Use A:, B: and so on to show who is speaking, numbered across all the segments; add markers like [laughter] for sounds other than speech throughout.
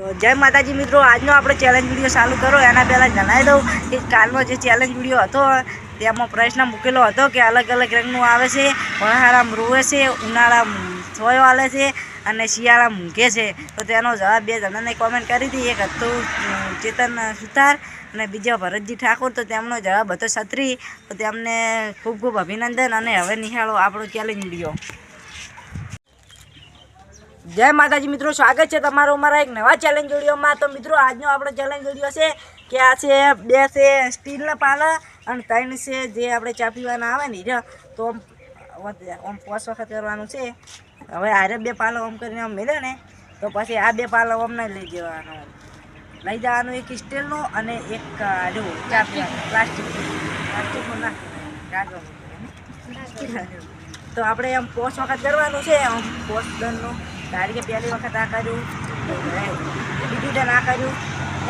A: જય માતાજી મિત્રો, આજનો આપણે ચેલેન્જ વીડિયો ચાલુ કરો. એના પહેલાં જણાવી દઉં કે કાલનો જે ચેલેન્જ વીડિયો હતો, તેમાં પ્રશ્ન મૂકેલો હતો કે અલગ અલગ રંગનું આવે છે ઉનાળામાં મૃવે છે, ઉનાળા છોયો હાલે છે અને શિયાળા મૂકે છે. તો તેનો જવાબ બે જણાને કોમેન્ટ કરી હતી. એક હતું ચેતન સુતાર અને બીજો ભરતજી ઠાકોર. તો તેમનો જવાબ હતો છત્રી તો તેમને ખૂબ ખૂબ અભિનંદન અને હવે નિહાળો આપણો ચેલેન્જ વીડિયો જય માતાજી મિત્રો, સ્વાગત છે તમારો અમારા એક નવા ચેલેન્જ વિડીયોમાં. તો મિત્રો, આજનો આપણો ચેલેન્જ વીડિયો છે કે આ છે બે છે સ્ટીલના પાલા અને ત્રણ છે જે આપણે ચા પીવાના આવે ને જો. તો આમ પાંચ વખત કરવાનું છે. હવે આરે બે પાલો આમ કરીને આમ મેળે ને, તો પછી આ બે પાલો અમને લઈ જવાનો. લઈ જવાનું એક સ્ટીલનું અને એક જો ચા પ્લાસ્ટિક પ્લાસ્ટિકનું ના. કાગળ તો આપણે આમ પોસ્ટ વખત કરવાનું છે, આમ પોસ દનનું ધારી કે પહેલી વખત આ કર્યું. બીજું ડન આ કર્યું.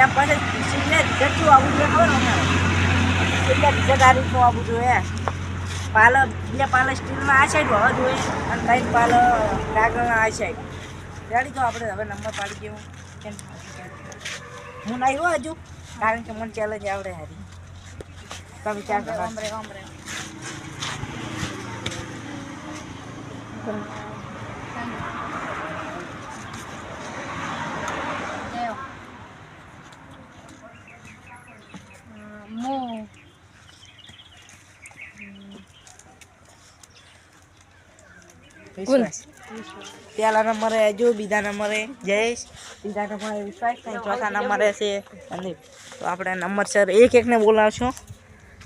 A: એમ પછી રિઝલ્ટ શું આવવું જોઈએ. ખબર અમારે રિઝલ્ટ આ રીતનું આવવું જોઈએ. પાલ બીજા પાલ સ્ટીલમાં આ સાઈડ હોવા જોઈએ અને ત્રણ પાલ કાગળના આ સાઈડ રેડી તો આપણે. હવે નંબર પાડી દઉં. હું નહીં હો હજુ. કારણ કે મને ચેલેન્જ આવડે હારી. તમે વિચાર કરો?
B: મો
A: વિશ્વાસ પહેલા નંબરે અજુ બીજા નંબરે જયેશ બીજા નંબરે વિશ્વાસ અને ચોથા નંબરે છે સંદીપ. તો આપણે નંબર સર એક એકને બોલાવશું.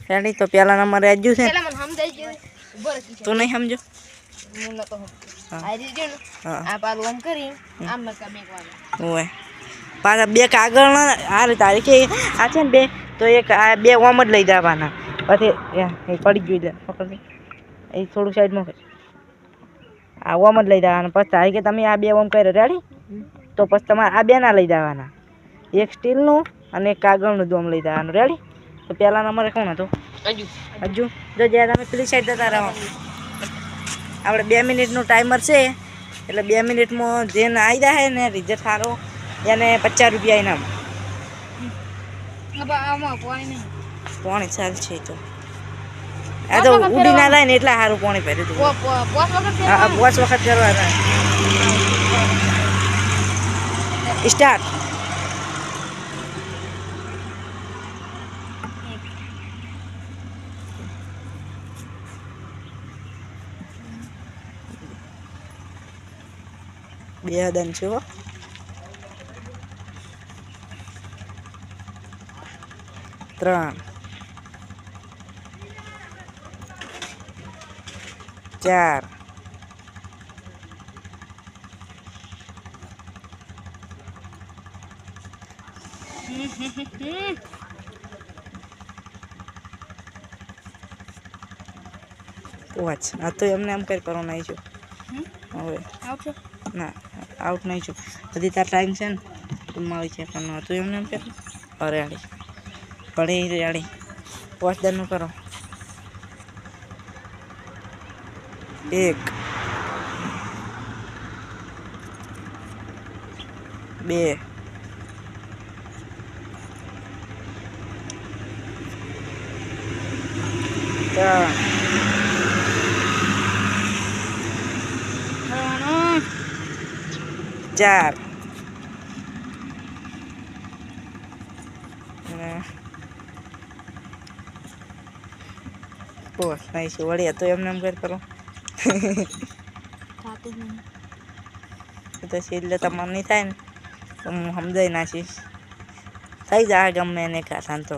A: રેડી? તો પહેલા નંબરે અજુ છે.
B: પેલા મને સમજાઈ ગયું ઊભો રહી
A: તું નહીં સમજો?
B: હું નતો
A: હા.
B: આ રીતે
A: હા.
B: આ પાલું આમ કરી આમ નકા મેકવાનું
A: ઓય. પાછા બે કાગળના આ તારીખે આ છે ને બે તો એક આ બે ઓમ જ લઈ જવાના. પછી પડી ગયું પકડ એ થોડું સાઈડમાં કર. આ ઓમ જ લઈ જવાના. પછી તારીખે તમે આ બે ઓમ કર્યો રેડી તો પછી તમારે આ બે ના લઈ જવાના. એક સ્ટીલનું અને એક કાગળનું દોમ લઈ જવાનું. રેડી તો પહેલા નંબરે કોણ હતું?
B: હજુ.
A: હજુ? જો જ્યારે તમે પેલી સાઈડ જતા રહો. આપણે બે મિનિટનું ટાઈમર છે. એટલે બે મિનિટમાં જેને આવી જાય ને રિઝલ્ટ સારો એને પચાસ રૂપિયા ઇનામ. પોણી ચાલ છે તો. આ તો ઉડી ના થાય ને એટલા સારું પાણી પહેર્યું હતું હા પાંચ વખત કરવાના સ્ટાર્ટ બે દન છે હો. ત્રણ. ચાર પાંચ આ તો એમને એમ કરી કરવાનું આવી છું હવે
B: આવશે
A: ના આઉટ નહીં છું બધી તાર ટાઈમ છે ને મારી છે પણ હતું એમને એમ કરી અરે આડી પડી આડી પાંચ દરનું કરો એક બે ત્રણ ચાર અને પોસ નહીં છે વળી આ તો એમને એમ કરી કરો
B: થતું નહીં
A: એ તો છેલ્લે તમારે નહીં થાય ને તો હું સમજાઈ નાખીશ. થઈ જાય ગમે એને ખાતા તો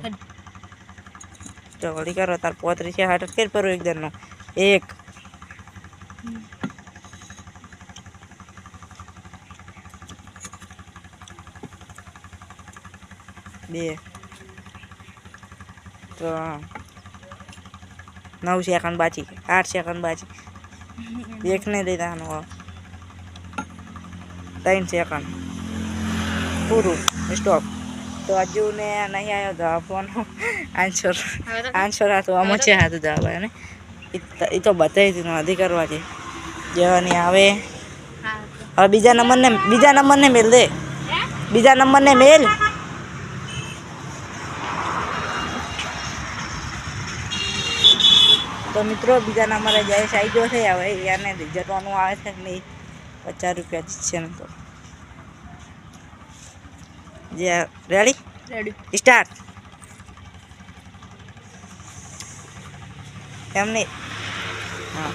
A: તો વળી કરો તાર પોત્રીસ હાટ ફેર કરો એકદમનો એક. બે. ત્રણ નવ સેકન્ડ બાકી. આઠ સેકન્ડ બાકી. દેવાનું હવે ત્રણ સેકન્ડ પૂરું. સ્ટોપ તો હજુ ને નહીં આવ્યો જવાબનો આન્સર
B: હવે તો
A: આન્સર હતો આમ છે હાથ આવ્યો ને. એ તો બતાવી દીધું નથી કરવા જે જેવાની આવે. હવે બીજા નંબરને બીજા નંબરને મેલ દે. બીજા નંબરને મેલ. તો મિત્રો બીજા નંબરે જાય ગયો છે હવે એને રિઝલ્ટવાનું આવે છે નહીં? પચાસ રૂપિયા છે ને તો. જે રેડી
B: રેડી
A: સ્ટાર્ટ એમ નહીં? હા.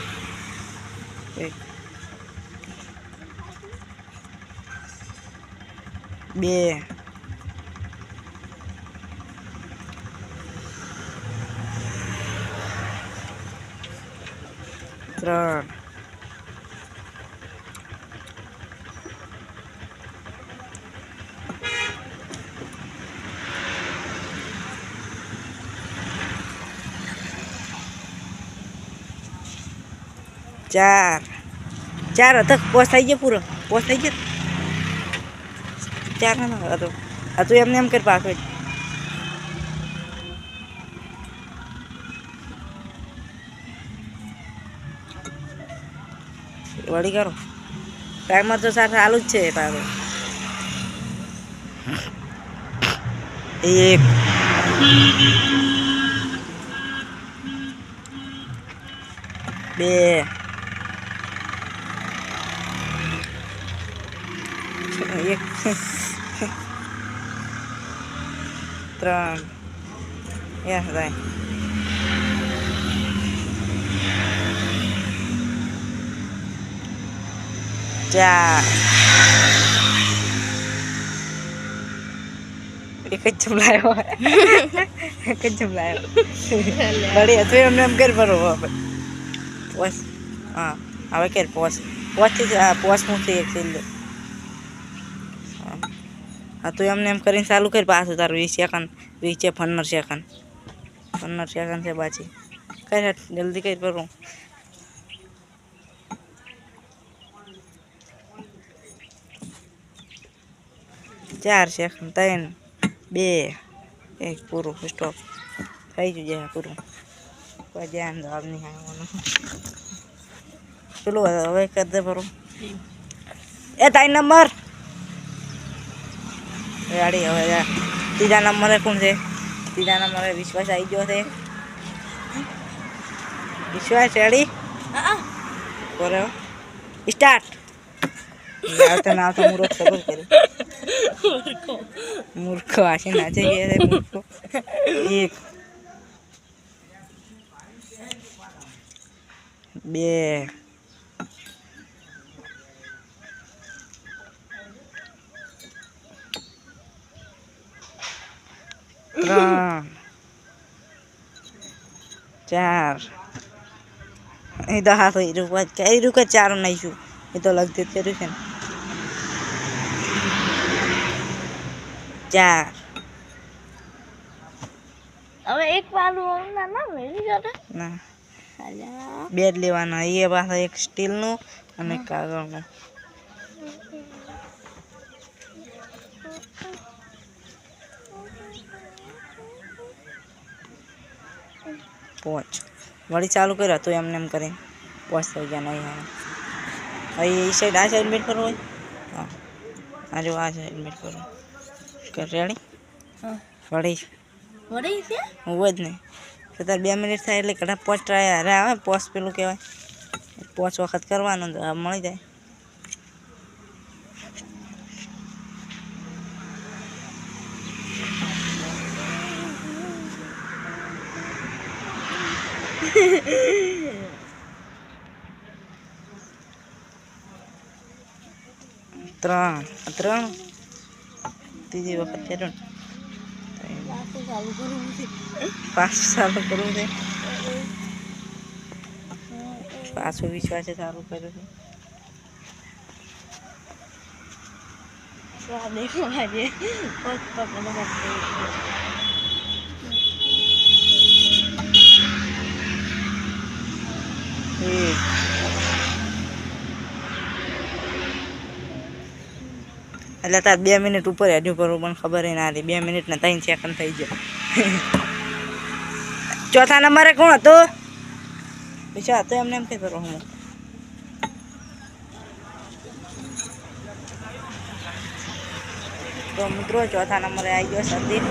A: બે. ત્રણ ચાર ચાર હતો પોસ થઈ ગયો પૂરો પોસ થઈ ગયો ચાર ના હતો આ તું એમને એમ કર પાછો વળી કરો ટાઈમર તો સાથે ચાલુ જ છે પાછો એક બે એક ત્રણ યા રાય ચાર એક જ જમલાયો એક જ જમલાયો બળી હતું એમને એમ કર બરો હવે પોસ હા હવે કર પોસ પોસથી જ- હા પોસ મૂકથી એક છેલ્લે હા. હા તું એમને એમ કરીને ચાલુ કરી પાછું તારું વીસ સેકન્ડ વીસ છે પંદર સેકન્ડ પંદર સેકન્ડ છે પાછી કઈ હેઠ જલ્દી કઈ કરું ચાર સેકન્ડ ત્રણ બે એક પૂરું સ્ટોપ થઈ ગયું જાય પૂરું. કોઈ ધ્યાન જવાબ નહીં આવવાનું. પેલું હવે કરી દે બરું એ ત્રણ નંબર! ગાડી હવે ત્રીજા નંબરે કોણ છે? ત્રીજા નંબરે વિશ્વાસ આવી ગયો છે. વિશ્વાસ રેડી બરાબર. સ્ટાર્ટ આવતા ના આવતા મૂર્ખ ખબર કરી. મૂર્ખો આશે નાચે ગયા છે મૂર્ખો. એક. બે. ત્રણ. ચાર. એ તો હા હોય રૂપા કઈ રૂકે ચાર નાખીશું એ તો લગતી કર્યું છે ને. ચાર.
B: હવે એક પાલું ના ના મેરી જતા
A: ના. બે જ લેવાના એ પાછા એક સ્ટીલનું અને કાગળનું. પોચ. વળી ચાલુ કર્યો તો એમને એમ કરીને પોચ થઈ ગયા નહીં હવે. અહીં એ સાઈડ આ સાઈડ મેટ કરવું હોય? હા. આ જો આ સાઈડ મેટ કરવું. કર રેડી? વળી?
B: વળી છે?
A: હું જ નહીં. તો તાર બે મિનિટ થાય એટલે કદાચ પોચ ટ્રાય આવે પોચ પેલું કહેવાય. પોચ વખત કરવાનું તો આ મળી જાય. ત્રણ. ત્રણ? ત્રીજી વખત કર્યું ને.
B: પાછું ચાલુ કરવું છે.
A: પાછું વિશ્વાસે ચાલુ કર્યું છે.
B: દેખો આજે. પગ પગ
A: એટલે તાર બે મિનિટ ઉપર હેડ્યું કરવું પણ ખબર ના હતી. બે મિનિટ ને ત્રણ સેકન્ડ થઈ જાય [laughs] ચોથા નંબરે કોણ હતું? વિચાર હતો એમને એમ કે કરો હું તો મિત્રો ચોથા નંબરે આવી ગયો સંદીપ.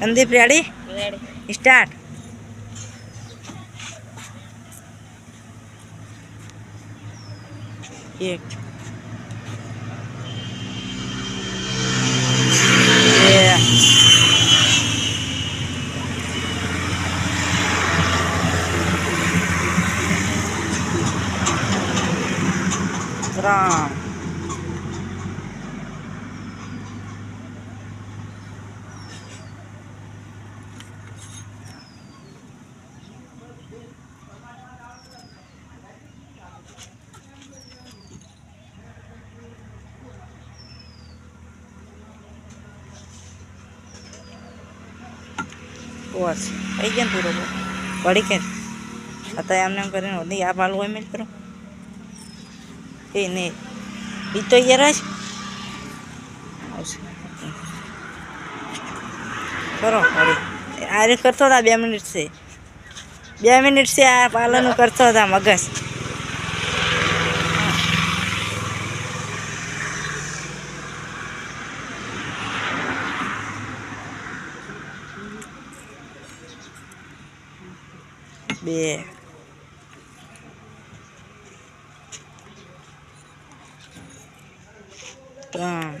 A: સંદીપ રેડી સ્ટાર્ટ એક બે ત્રણ બસ થઈ ગયા પૂરો પડી કે અત્યારે એમને એમ કરીને નહીં આ પાલું હોય મેં કરો. એ નહીં. એ તો યાર જ આવશે કરો વળી આ રીતે કરતો હતા બે મિનિટ છે. બે મિનિટ છે આ પાલનનું કરતો હતા મગજ. બે ત્રણ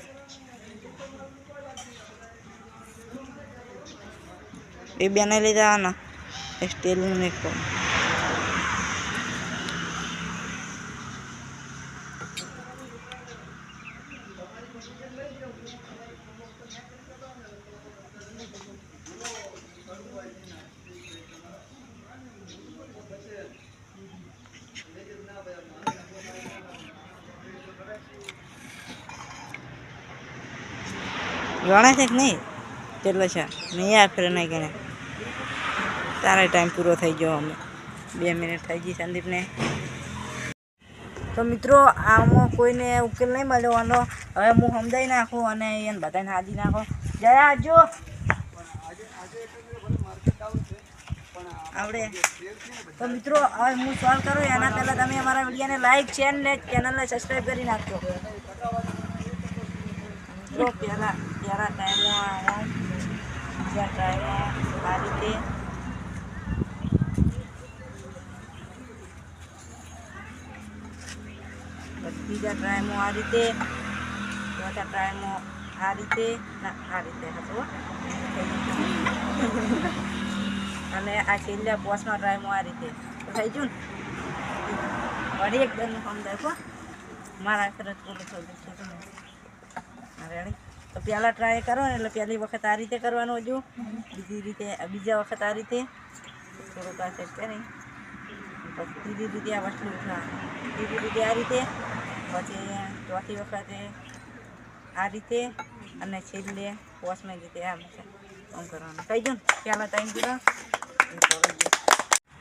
A: બે બેને લઈ જવાના સ્ટીલનું ને છે કે નહીં? કેટલો છે. નહીં આ ફેર નહીં ગણે. તારા ટાઈમ પૂરો થઈ ગયો અમે. બે મિનિટ થઈ ગઈ સંદીપને. તો મિત્રો, આમાં કોઈને ઉકેલ નહીં મળવાનો. હવે હું સમજાવી નાખું અને એને બધાને હાજી નાખો. જયા આજો આપણે તો મિત્રો, હવે હું સોલ્વ કરું. એના પહેલાં તમે અમારા વિડીયોને લાઈક શેર ને ચેનલને સબસ્ક્રાઈબ કરી નાખજો. મિત્રો પહેલાં પહેલાં ટાઈમમાં બીજા ટાઈમમાં આ રીતે બીજા ટ્રાયમાં આ રીતે ચોથા ટ્રાયમાં આ રીતે આ રીતે હતો અને આ છેલ્લા પોસમાં ટ્રાયમાં આ રીતે થઈ ગયું ને વળી એક દરનું સમજાય મારા તરત બોલો થોડું રેડી તો પહેલાં ટ્રાય કરો ને, એટલે પહેલી વખત આ રીતે કરવાનું હજુ બીજી રીતે, બીજા વખત આ રીતે. થોડુંક આ સેટ કરી. પછી ત્રીજી રીતે આ વસ્તુ ત્રીજી રીતે આ રીતે. પછી ચોથી વખતે આ રીતે અને છેલ્લે વોશમેન રીતે આમ આમ કરવાનું. કહી દઉં પહેલાં ટાઈમ પૂરો.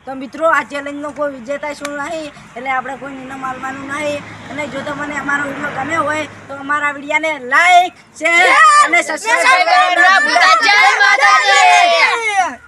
A: તો મિત્રો આ ચેલેન્જનો કોઈ વિજેતા શું નહીં એટલે આપણે કોઈ નિર્ણય માલવાનું નહીં અને જો તમને અમારો વીડિયો ગમે હોય તો અમારા વિડીયાને લાઈક શેર અને સબસ્ક્રાઈબ કરવાનું ભૂલતા. જય માતાજી